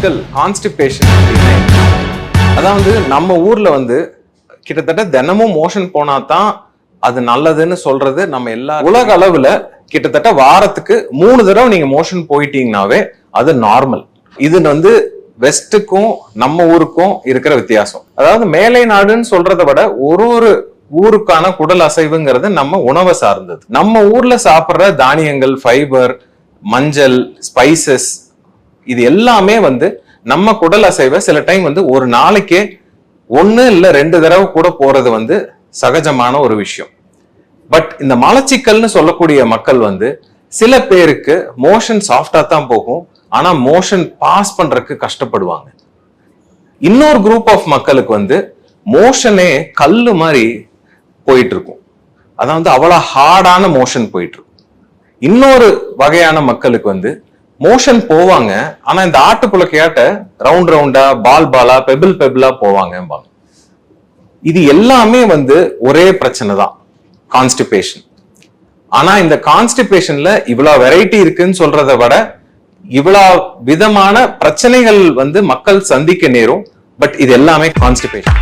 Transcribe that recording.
மக்கள் கான்ஸ்டிபேஷன் அதாவது நம்ம ஊர்ல வந்து கிட்டத்தட்ட தினமும் மோஷன் போனா தான் அது நல்லதுன்னு சொல்றது நம்ம எல்லா உலக அளவுல கிட்டத்தட்ட வாரத்துக்கு மூணு தடவை நீங்க மோஷன் போயிட்டீங்கனாவே அது நார்மல் இது வந்து வெஸ்ட்டுக்கும் நம்ம ஊருக்கும் இருக்கிற வித்தியாசம். அதாவது மேலை நாடுன்னு சொல்றதை விட ஒரு ஒரு ஊருக்கான குடல் அசைவுங்கிறது நம்ம உணவை சார்ந்தது. நம்ம ஊர்ல சாப்பிட்ற தானியங்கள் ஃபைபர் மஞ்சள் ஸ்பைசஸ் இது எல்லாமே வந்து நம்ம குடல் அசைவை சில டைம் வந்து ஒரு நாளைக்கே ஒன்று இல்லை ரெண்டு தடவை கூட போகிறது வந்து சகஜமான ஒரு விஷயம். பட் இந்த மலச்சிக்கல்னு சொல்லக்கூடிய மக்கள் வந்து சில பேருக்கு மோஷன் சாஃப்டாக தான் போகும். ஆனால் மோஷன் பாஸ் பண்ணுறதுக்கு கஷ்டப்படுவாங்க. இன்னொரு குரூப் ஆஃப் மக்களுக்கு வந்து மோஷனே கல் மாதிரி போயிட்டு இருக்கும் வந்து அவ்வளோ ஹார்டான மோஷன் போயிட்டு இருக்கும் இன்னொரு வகையான மக்களுக்கு வந்து மோஷன் போவாங்க. ஆனா இந்த ஆட்டுப்புழக்கையாட்ட ரவுண்ட் ரவுண்டா பால் பாலா பெபிள் பெபிளா போவாங்க இது எல்லாமே வந்து ஒரே பிரச்சனை தான். கான்ஸ்டிபேஷன் ஆனா இந்த கான்ஸ்டிபேஷன்ல இவ்வளவு வெரைட்டி இருக்குன்னு சொல்றதை விட இவ்வளவு விதமான பிரச்சனைகள் வந்து மக்கள் சந்திக்க நேரும். பட் இது எல்லாமே கான்ஸ்டிபேஷன்